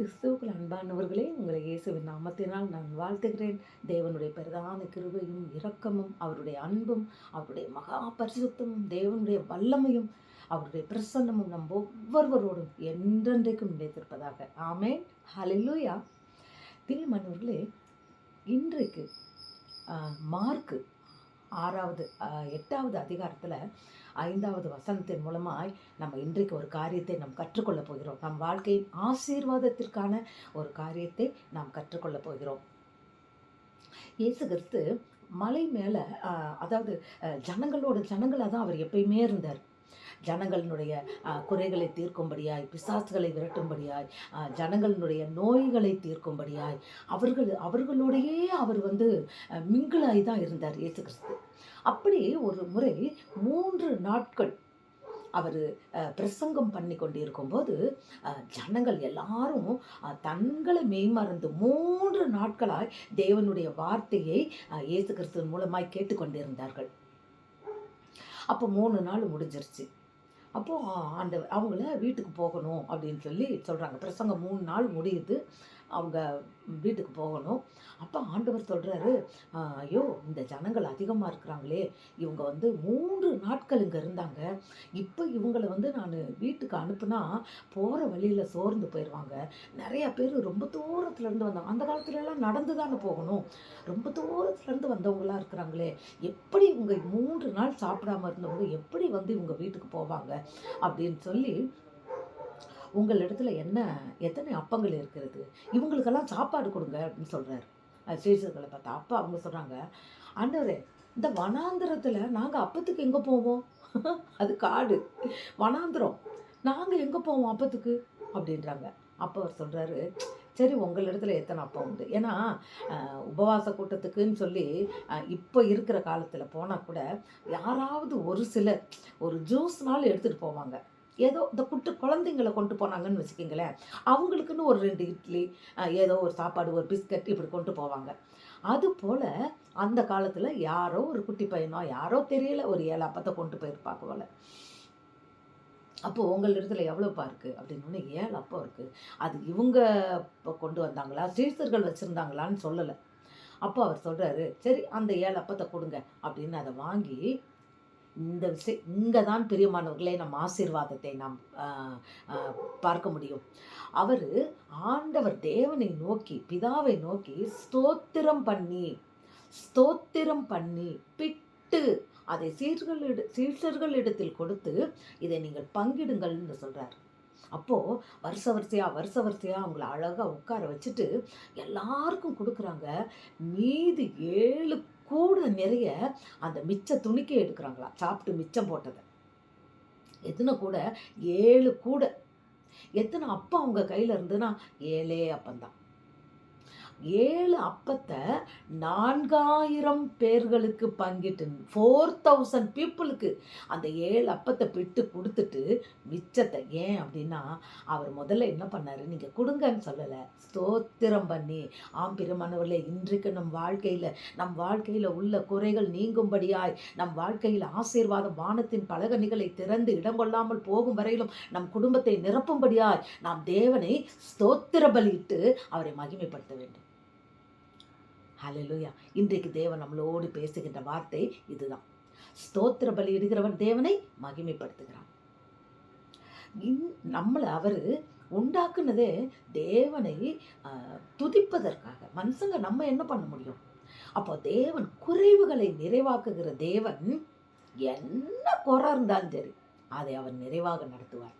கிறிஸ்துவுக்குள் அன்பானவர்களே உங்களை இயேசுவின் நாமத்தினால் நான் வாழ்த்துகிறேன். தேவனுடைய பிரதான கிருபையும் இரக்கமும் அவருடைய அன்பும் அவருடைய மகா பரிசுத்தமும் தேவனுடைய வல்லமையும் அவருடைய பிரசன்னமும் நம் ஒவ்வொருவரோடும் என்றென்றைக்கும் நிலைத்திருப்பதாக. ஆமேன். ஹலிலூயா பிரியமானவர்களே இன்றைக்கு மார்க்கு ஆறாவது எட்டாவது அதிகாரத்தில் ஐந்தாவது வசனத்தின் மூலமாய் நம்ம இன்றைக்கு ஒரு காரியத்தை நாம் கற்றுக்கொள்ளப் போகிறோம். நம் வாழ்க்கையின் ஆசீர்வாதத்திற்கான ஒரு காரியத்தை நாம் கற்றுக்கொள்ளப் போகிறோம். இயேசு கிறிஸ்து மலை மேலே அதாவது ஜனங்களோட ஜனங்களாக தான் அவர் எப்பயுமே இருந்தார். ஜனங்களினுடைய குறைகளை தீர்க்கும்படியாய் பிசாசுகளை விரட்டும்படியாய் ஜனங்களினுடைய நோய்களை தீர்க்கும்படியாய் அவர்கள் அவர்களோடையே அவர் வந்து மிங்கிளாய் தான் இருந்தார் இயேசு கிறிஸ்து. அப்படி ஒரு முறை மூன்று நாட்கள் அவர் பிரசங்கம் பண்ணி கொண்டு இருக்கும்போது ஜனங்கள் எல்லாரும் தங்களை மெய்மறந்து மூன்று நாட்களாய் தேவனுடைய வார்த்தையை இயேசு கிறிஸ்துவின் மூலமாய் கேட்டுக்கொண்டிருந்தார்கள். அப்போ மூணு நாள் முடிஞ்சிருச்சு. அப்போது அந்த அவங்கள வீட்டுக்கு போகணும் அப்படின்னு சொல்லி சொல்கிறாங்க பிரசங்கம் மூணு நாள் முடியுது. அவங்க வீட்டுக்கு போகணும். அப்போ ஆண்டவர் சொல்கிறாரு ஐயோ இந்த ஜனங்கள் அதிகமாக இருக்கிறாங்களே. இவங்க வந்து மூன்று நாட்கள் இங்கே இருந்தாங்க. இப்போ இவங்களை வந்து நான் வீட்டுக்கு அனுப்புனா போகிற வழியில் சோர்ந்து போயிடுவாங்க நிறைய பேர் ரொம்ப தூரத்துலேருந்து வந்தாங்க அந்த காலத்துலலாம் நடந்து தானே போகணும். ரொம்ப தூரத்துலேருந்து வந்தவங்களாம் இருக்கிறாங்களே. எப்படி இவங்க மூன்று நாள் சாப்பிடாம இருந்தவங்க எப்படி வந்து இவங்க வீட்டுக்கு போவாங்க? அப்படின்னு சொல்லி உங்கள் இடத்துல என்ன எத்தனை அப்பங்கள் இருக்கிறது? இவங்களுக்கெல்லாம் சாப்பாடு கொடுங்க அப்படின்னு சொல்கிறாரு சீசர்களை பார்த்தா அப்போ அவங்க சொல்கிறாங்க ஆண்டவரே இந்த வனாந்திரத்தில் நாங்கள் அப்பத்துக்கு எங்கே போவோம்? அது காடு. வனாந்திரம். நாங்கள் எங்கே போவோம் அப்பத்துக்கு? அப்படின்றாங்க. அப்போ அவர் சொல்கிறாரு சரி உங்கள் இடத்துல எத்தனை அப்பம் உண்டு? ஏன்னா உபவாச கூட்டத்துக்குன்னு சொல்லி இப்போ இருக்கிற காலத்தில் போனால் கூட யாராவது ஒரு சிலர் ஒரு ஜூஸ்னாலும் எடுத்துகிட்டு போவாங்க. ஏதோ இந்த குட்டு குழந்தைங்களை கொண்டு போனாங்கன்னு வச்சுக்கிங்களேன். அவங்களுக்குன்னு ஒரு ரெண்டு இட்லி ஏதோ ஒரு சாப்பாடு ஒரு பிஸ்கட் இப்படி கொண்டு போவாங்க. அது போல் அந்த காலத்தில் யாரோ ஒரு குட்டி பையனோ யாரோ தெரியல ஒரு ஏழு அப்பத்தை கொண்டு போயிருப்பாங்க போல. அப்போ உங்கள் இடத்துல எவ்வளோப்பா இருக்குது அப்படின்னு ஏழு அப்பம் இருக்குது அது இவங்க இப்போ கொண்டு வந்தாங்களா? சீசர்கள் வச்சுருந்தாங்களான்னு சொல்லலை. அப்போ அவர் சொல்கிறாரு சரி அந்த ஏழு அப்பத்தை கொடுங்க. அப்படின்னு அதை வாங்கி இந்த விஷயம் இங்கே தான் பிரியமானவர்களே நம் ஆசீர்வாதத்தை நாம் பார்க்க முடியும். அவர் ஆண்டவர் தேவனை நோக்கி பிதாவை நோக்கி ஸ்தோத்திரம் பண்ணி ஸ்தோத்திரம் பண்ணி பிட்டு அதை சீர்களிட சீஷர்களிடத்தில் கொடுத்து இதை நீங்கள் பங்கிடுங்கள்னு சொல்கிறார் அப்போது வருஷ வரிசையாக வருஷ வரிசையாக அவங்கள அழகாக உட்கார வச்சுட்டு எல்லாருக்கும் கொடுக்குறாங்க. மீதி ஏழு கூட நிறைய அந்த மிச்ச துணிக்கை எடுக்கிறாங்களா. சாப்பிட்டு மிச்சம் போட்டதை. எத்தனை கூட? ஏழு கூட. எத்தனை அப்பம் அவங்க கையில் இருந்ததுன்னா ஏழே அப்பந்தான். ஏழு அப்பத்தை நான்காயிரம் பேர்களுக்கு பங்கிட்டு ஃபோர் தௌசண்ட் பீப்புளுக்கு அந்த ஏழு அப்பத்தை பிட்டு கொடுத்துட்டு மிச்சத்தை ஏன் அப்படின்னா அவர் முதல்ல என்ன பண்ணாரு? நீங்கள் கொடுங்கன்னு சொல்லலை. ஸ்தோத்திரம் பண்ணி ஆம் பெருமானவர்களே இன்றைக்கு நம் வாழ்க்கையில் நம் வாழ்க்கையில் உள்ள குறைகள் நீங்கும்படியாய் நம் வாழ்க்கையில் ஆசீர்வாதம் வானத்தின் பலகணிகளை திறந்து இடம் கொள்ளாமல் போகும் வரையிலும் நம் குடும்பத்தை நிரப்பும்படியாய் நாம் தேவனை ஸ்தோத்திர பலியிட்டு அவரை மகிமைப்படுத்த வேண்டும். ஹலலுயா இன்றைக்கு தேவன் நம்மளோடு பேசுகின்ற வார்த்தை இதுதான். ஸ்தோத்திர பலி இடுகிறவன் தேவனை மகிமைப்படுத்துகிறான். இன்- நம்மளை அவர் உண்டாக்குனதே தேவனை துதிப்பதற்காக. மனுஷங்க நம்ம என்ன பண்ண முடியும்? அப்போ தேவன் குறைவுகளை நிறைவாக்குகிற தேவன் என்ன குறை இருந்தாலும் சரி அதை அவர் நிறைவாக நடத்துவார்.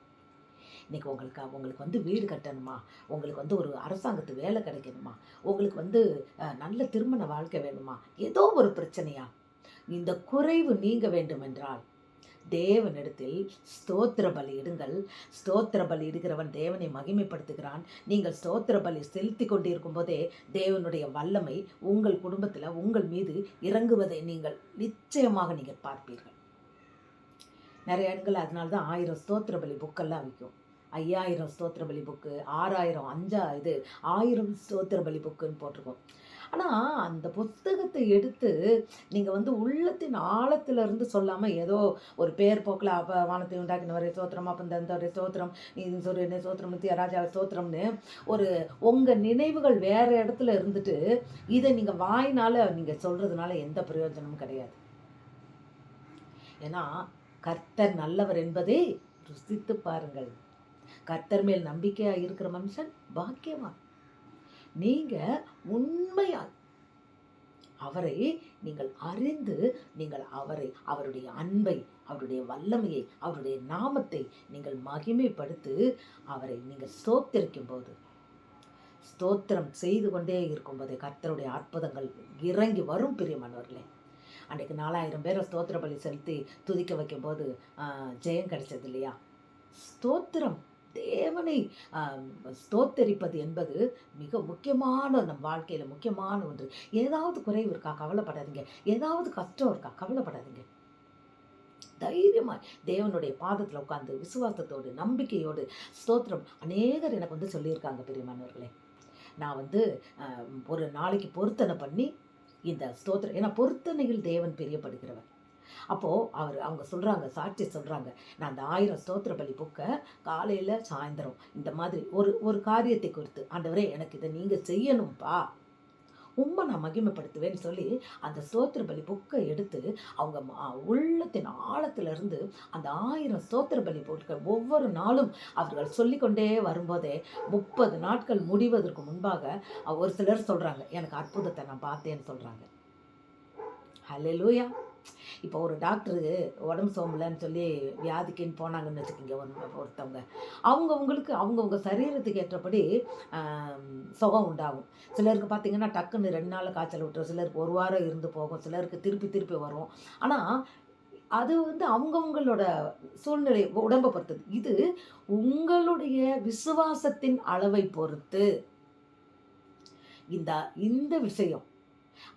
இன்றைக்கி உங்களுக்கு உங்களுக்கு வந்து வீடு கட்டணுமா? உங்களுக்கு வந்து ஒரு அரசாங்கத்து வேலை கிடைக்கணுமா? உங்களுக்கு வந்து நல்ல திருமண வாழ்க்கை வேணுமா? ஏதோ ஒரு பிரச்சனையா? இந்த குறைவு நீங்க வேண்டுமென்றால் தேவனிடத்தில் ஸ்தோத்திர பலி இடுங்கள். ஸ்தோத்திர பலி இடுகிறவன் தேவனை மகிமைப்படுத்துகிறான். நீங்கள் ஸ்தோத்திர பலி செலுத்தி கொண்டிருக்கும் போதே தேவனுடைய வல்லமை உங்கள் குடும்பத்தில் உங்கள் மீது இறங்குவதை நீங்கள் நிச்சயமாக நீங்கள் பார்ப்பீர்கள். நிறைய இடங்கள் அதனால தான் ஆயிரம் ஸ்தோத்திர பலி புக்கெல்லாம் விற்கும் ஐயாயிரம் ஸ்தோத்திர பலி புக்கு ஆறாயிரம் அஞ்சா இது ஆயிரம் ஸ்தோத்திர பலி புக்குன்னு போட்டிருக்கோம். ஆனால் அந்த புத்தகத்தை எடுத்து நீங்கள் வந்து உள்ளத்தின் ஆழத்துல இருந்து சொல்லாமல் ஏதோ ஒரு பேர் போக்கில் அப்போ வானத்தை உண்டாக்கினவரே சோத்திரம் அப்போ தந்தவரே சோத்திரம் இது சொல்கிறேன் சோத்திரம் நித்திய ராஜா சோத்திரம்னு ஒரு உங்கள் நினைவுகள் வேறு இடத்துல இருந்துட்டு இதை நீங்கள் வாயினால் நீங்கள் சொல்கிறதுனால எந்த பிரயோஜனமும் கிடையாது. ஏன்னா கர்த்தர் நல்லவர் என்பதை ருசித்து பாருங்கள். கர்த்தர் மேல் நம்பிக்கையாக இருக்கிற மனுஷன் பாக்கியவான். நீங்கள் உண்மையாய் அவரை நீங்கள் அறிந்து நீங்கள் அவரை அவருடைய அன்பை அவருடைய வல்லமையை அவருடைய நாமத்தை நீங்கள் மகிமைப்படுத்து அவரை நீங்கள் ஸ்தோத்திரிக்கும் போது ஸ்தோத்திரம் செய்து கொண்டே இருக்கும்போது கர்த்தருடைய அற்புதங்கள் இறங்கி வரும் பிரியமானவர்களே. அன்றைக்கு நாலாயிரம் பேரை ஸ்தோத்திர பலி செலுத்தி துதிக்க வைக்கும்போது ஜெயம் கிடைச்சது இல்லையா? ஸ்தோத்திரம் தேவனை ஸ்தோத்தரிப்பது என்பது மிக முக்கியமான நம் வாழ்க்கையில் முக்கியமான ஒன்று. ஏதாவது குறைவு இருக்கா கவலைப்படாதீங்க. ஏதாவது கஷ்டம் இருக்கா கவலைப்படாதீங்க. தைரியமாய் தேவனுடைய பாதத்தில் உட்காந்து விசுவாசத்தோடு நம்பிக்கையோடு ஸ்தோத்திரம். அநேகர் எனக்கு வந்து சொல்லியிருக்காங்க பெரியமானவர்களே. நான் வந்து ஒரு நாளைக்கு பொருத்தனை பண்ணி இந்த ஸ்தோத்திரம் ஏன்னா பொருத்தனையில் தேவன் பிரியப்படுகிறவர். அப்போது அவர் அவங்க சொல்கிறாங்க சாட்சி சொல்கிறாங்க நான் அந்த ஆயிரம் ஸ்தோத்திர பலி புக்கை காலையில் சாயந்தரம் இந்த மாதிரி ஒரு ஒரு காரியத்தை குறித்து. ஆண்டவரே எனக்கு இதை நீங்கள் செய்யணும்ப்பா ரொம்ப நான் மகிமைப்படுத்துவேன்னு சொல்லி அந்த ஸ்தோத்திர பலி புக்கை எடுத்து அவங்க உள்ளத்தின் ஆழத்திலிருந்து அந்த ஆயிரம் ஸ்தோத்திர பலி பொருட்கள் ஒவ்வொரு நாளும் அவர்கள் சொல்லிக்கொண்டே வரும்போதே முப்பது நாட்கள் முடிவதற்கு முன்பாக ஒரு சிலர் சொல்கிறாங்க எனக்கு அற்புதத்தை நான் பார்த்தேன்னு சொல்கிறாங்க லூயா இப்போ ஒரு டாக்டரு உடம்பு சோம்பலன்னு சொல்லி வியாதிக்குன்னு போனாங்கன்னு வச்சுக்கோங்க ஒரு ஒருத்தவங்க. அவங்கவுங்களுக்கு அவங்கவுங்க சரீரத்துக்கு ஏற்றபடி சுகம் உண்டாகும். சிலருக்கு பார்த்தீங்கன்னா டக்குன்னு ரெண்டு நாள் காய்ச்சல் விட்டுரும். சிலருக்கு ஒரு வாரம் இருந்து போகும். சிலருக்கு திருப்பி திருப்பி வரும். ஆனால் அது வந்து அவங்கவுங்களோட சூழ்நிலை உடம்பை பொறுத்தது. இது உங்களுடைய விசுவாசத்தின் அளவை பொறுத்து. இந்த இந்த விஷயம்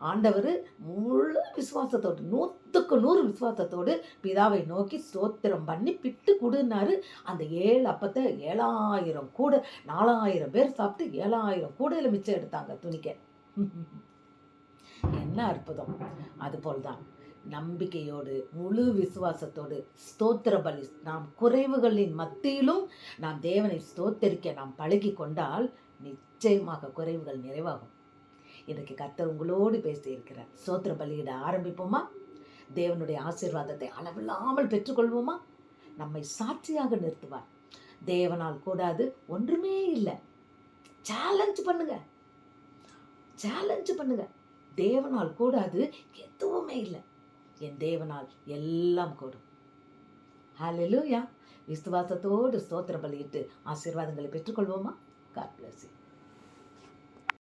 ஆண்டவர் முழு விசுவாசத்தோடு நூற்றுக்கு நூறு விசுவாசத்தோடு பிதாவை நோக்கி ஸ்தோத்திரம் பண்ணி பிட்டு கொடுனாரு. அந்த ஏழு அப்பத்தை ஏழாயிரம் கூட நாலாயிரம் பேர் சாப்பிட்டு ஏழாயிரம் கூடையில் மிச்சம் எடுத்தாங்க துணிக்க. என்ன அற்புதம். அதுபோல் தான் நம்பிக்கையோடு முழு விசுவாசத்தோடு ஸ்தோத்திர பலி நாம் குறைவுகளின் மத்தியிலும் நாம் தேவனை ஸ்தோத்தரிக்க நாம் பழகி கொண்டால் நிச்சயமாக குறைவுகள் நிறைவாகும். இன்றைக்கு கத்தர் உங்களோடு பேசியிருக்கிறார். சோத்திர பலியிட ஆரம்பிப்போமா? தேவனுடைய ஆசீர்வாதத்தை அளவில்லாமல் பெற்றுக்கொள்வோமா? நம்மை சாட்சியாக நிறுத்துவார். தேவனால் கூடாது ஒன்றுமே இல்லை. சேலஞ்ச் பண்ணுங்க. சேலஞ்ச் பண்ணுங்க. தேவனால் கூடாது எதுவுமே இல்லை. என் தேவனால் எல்லாம் கூடும். ஹalleluya விசுவாசத்தோடு ஸ்தோத்திரம் பலியிட்டு ஆசீர்வாதங்களை பெற்றுக்கொள்வோமா? God plus